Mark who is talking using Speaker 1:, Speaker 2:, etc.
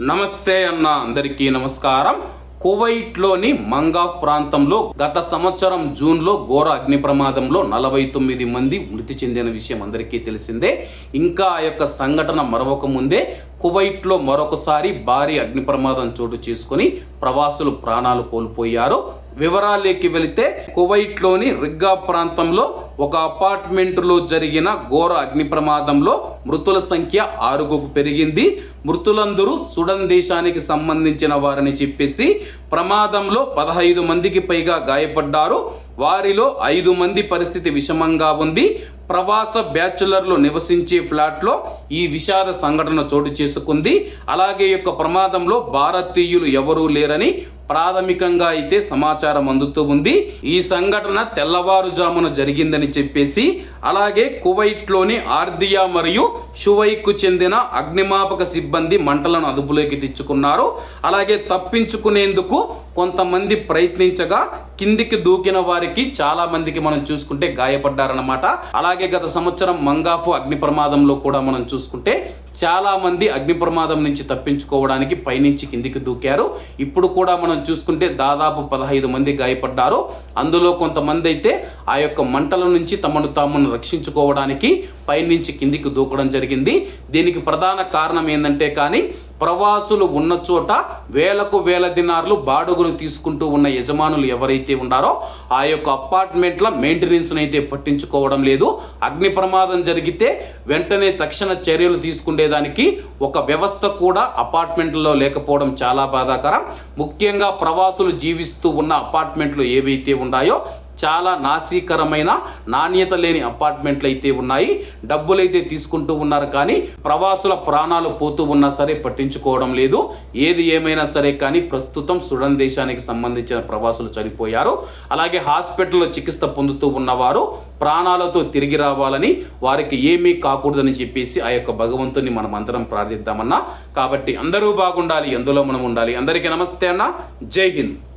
Speaker 1: నమస్తే అన్న అందరికీ నమస్కారం. కువైట్లోని మంగాఫ్ ప్రాంతంలో గత సంవత్సరం జూన్లో ఘోర అగ్ని ప్రమాదంలో నలభై తొమ్మిది మంది మృతి చెందిన విషయం అందరికీ తెలిసిందే. ఇంకా ఆ యొక్క సంఘటన మరొక ముందే కువైట్లో మరొకసారి భారీ అగ్ని ప్రమాదం చోటు చేసుకుని ప్రవాసులు ప్రాణాలు కోల్పోయారు. వివరాలేకి వెళితే కువైట్లోని రిగ్గా ప్రాంతంలో ఒక అపార్ట్మెంటులో జరిగిన ఘోర అగ్ని ప్రమాదంలో మృతుల సంఖ్య ఆరుగుకు పెరిగింది. మృతులందరూ సుడన్ దేశానికి సంబంధించిన వారని చెప్పేసి ప్రమాదంలో పదహైదు మందికి పైగా గాయపడ్డారు. వారిలో ఐదు మంది పరిస్థితి విషమంగా ఉంది. ప్రవాస బ్యాచులర్లు నివసించే ఫ్లాట్లో ఈ విషాద సంఘటన చోటు చేసుకుంది. అలాగే యొక్క ప్రమాదంలో భారతీయులు ఎవరూ లేరని ప్రాథమికంగా అయితే సమాచారం అందుతూ ఉంది. ఈ సంఘటన తెల్లవారుజామున జరిగిందని చెప్పేసి అలాగే కువైట్లోని ఆర్దియా మరియు షువైకు చెందిన అగ్నిమాపక సిబ్బంది మంటలను అదుపులోకి తెచ్చుకున్నారు. అలాగే తప్పించుకునేందుకు కొంతమంది ప్రయత్నించగా కిందికి దూకిన వారికి చాలా మందికి మనం చూసుకుంటే గాయపడ్డారన్నమాట. అలాగే గత సంవత్సరం మంగాఫు అగ్ని ప్రమాదంలో కూడా మనం చూసుకుంటే చాలా మంది అగ్ని ప్రమాదం నుంచి తప్పించుకోవడానికి పైనుంచి కిందికి దూకారు. ఇప్పుడు కూడా మనం చూసుకుంటే దాదాపు పదహైదు మంది గాయపడ్డారు. అందులో కొంతమంది అయితే ఆ యొక్క మంటల నుంచి తమను తామును రక్షించుకోవడానికి పైనుంచి కిందికి దూకడం జరిగింది. దీనికి ప్రధాన కారణం ఏంటంటే కానీ ప్రవాసులు ఉన్న చోట వేలకు వేల దినార్లు బాడుగులు తీసుకుంటూ ఉన్న యజమానులు ఎవరైతే ఉన్నారో ఆ యొక్క అపార్ట్మెంట్ల మెయింటెనెన్స్ని అయితే పట్టించుకోవడం లేదు. అగ్ని ప్రమాదం జరిగితే వెంటనే తక్షణ చర్యలు తీసుకునేదానికి ఒక వ్యవస్థ కూడా అపార్ట్మెంట్లో లేకపోవడం చాలా బాధాకరం. ముఖ్యంగా ప్రవాసులు జీవిస్తూ ఉన్న అపార్ట్మెంట్లు ఏవైతే ఉన్నాయో చాలా నాసీకరమైన నాణ్యత లేని అపార్ట్మెంట్లు అయితే ఉన్నాయి. డబ్బులైతే తీసుకుంటూ ఉన్నారు కానీ ప్రవాసుల ప్రాణాలు పోతూ ఉన్నా సరే పట్టించుకోవడం లేదు. ఏది ఏమైనా సరే కానీ ప్రస్తుతం సుడన్ దేశానికి సంబంధించిన ప్రవాసులు చనిపోయారు. అలాగే హాస్పిటల్లో చికిత్స పొందుతూ ఉన్నవారు ప్రాణాలతో తిరిగి రావాలని వారికి ఏమీ కాకూడదని చెప్పేసి ఆ యొక్క భగవంతుని మనం అందరం ప్రార్థిద్దామన్నా. కాబట్టి అందరూ బాగుండాలి ఎందులో మనం ఉండాలి. అందరికీ నమస్తే అన్న. జై హింద్.